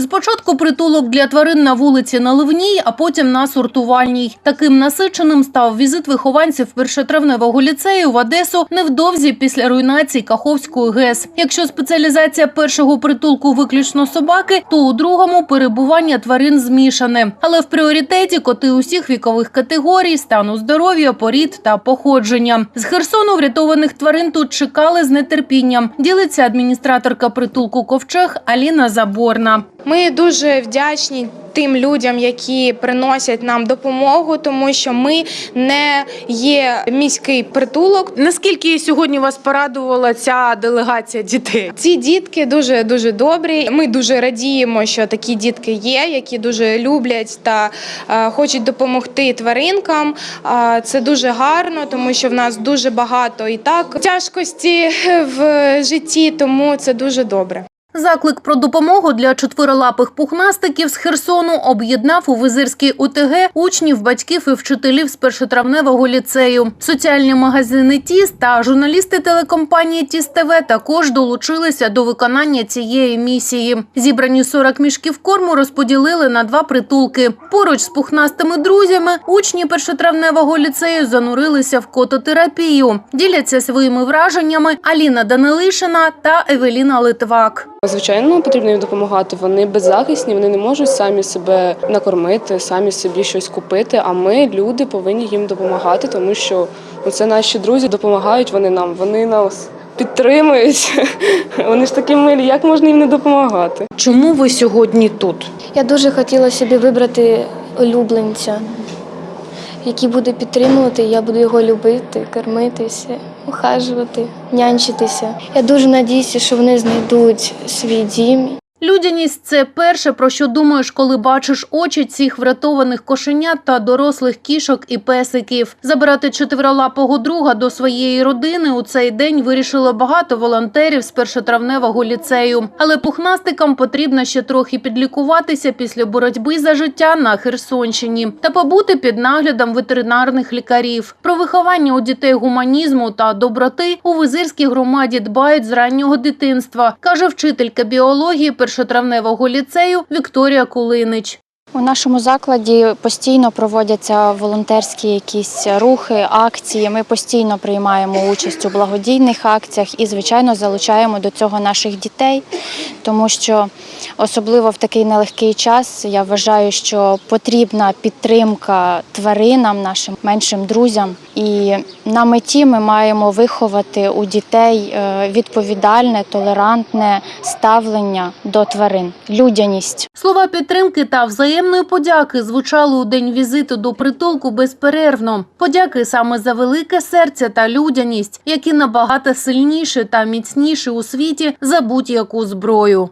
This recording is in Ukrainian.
Спочатку притулок для тварин на вулиці Наливній, а потім на сортувальній. Таким насиченим став візит вихованців першотравневого ліцею в Одесу невдовзі після руйнації Каховської ГЕС. Якщо спеціалізація першого притулку виключно собаки, то у другому перебування тварин змішане. Але в пріоритеті коти усіх вікових категорій, стану здоров'я, порід та походження. З Херсону врятованих тварин тут чекали з нетерпінням. Ділиться адміністраторка притулку Ковчег Аліна Заборна. Ми дуже вдячні тим людям, які приносять нам допомогу, тому що ми не є міський притулок. Наскільки сьогодні вас порадувала ця делегація дітей? Ці дітки дуже дуже добрі. Ми дуже радіємо, що такі дітки є, які дуже люблять та е, хочуть допомогти тваринкам. Е, це дуже гарно, тому що в нас дуже багато і так тяжкості в житті, тому це дуже добре. Заклик про допомогу для четверолапих пухнастиків з Херсону об'єднав у Визирській ОТГ учнів, батьків і вчителів з першотравневого ліцею. Соціальні магазини ТІС та журналісти телекомпанії ТІС ТВ також долучилися до виконання цієї місії. Зібрані 40 мішків корму розподілили на два притулки. Поруч з пухнастими друзями учні першотравневого ліцею занурилися в кототерапію. Діляться своїми враженнями Аліна Данилишина та Евеліна Литвак. Звичайно, потрібно їм допомагати. Вони беззахисні, вони не можуть самі себе накормити, самі собі щось купити. А ми, люди, повинні їм допомагати, тому що ну, це наші друзі допомагають вони нам. Вони нас підтримують. Вони ж такі милі. Як можна їм не допомагати? Чому ви сьогодні тут? Я дуже хотіла собі вибрати улюбленця, який буде підтримувати, я буду його любити, кормитися, ухажувати, нянчитися. Я дуже надіюся, що вони знайдуть свій дім Людяність це перше, про що думаєш, коли бачиш очі цих врятованих кошенят та дорослих кішок і песиків. Забирати чотирилапого друга до своєї родини у цей день вирішило багато волонтерів з першотравневого ліцею. Але пухнастикам потрібно ще трохи підлікуватися після боротьби за життя на Херсонщині та побути під наглядом ветеринарних лікарів. Про виховання у дітей гуманізму та доброти у визирській громаді дбають з раннього дитинства, каже вчителька біології першотравневого ліцею Вікторія Кулинич. У нашому закладі постійно проводяться волонтерські якісь рухи, акції. Ми постійно приймаємо участь у благодійних акціях і, звичайно, залучаємо до цього наших дітей, тому що особливо в такий нелегкий час я вважаю, що потрібна підтримка тваринам, нашим меншим друзям. І на меті ми маємо виховати у дітей е, відповідальне, толерантне ставлення до тварин, людяність. Слова підтримки та взаємної подяки звучали у день візиту до притулку безперервно. Подяки саме за велике серце та людяність, які набагато сильніші та міцніші у світі за будь-яку зброю.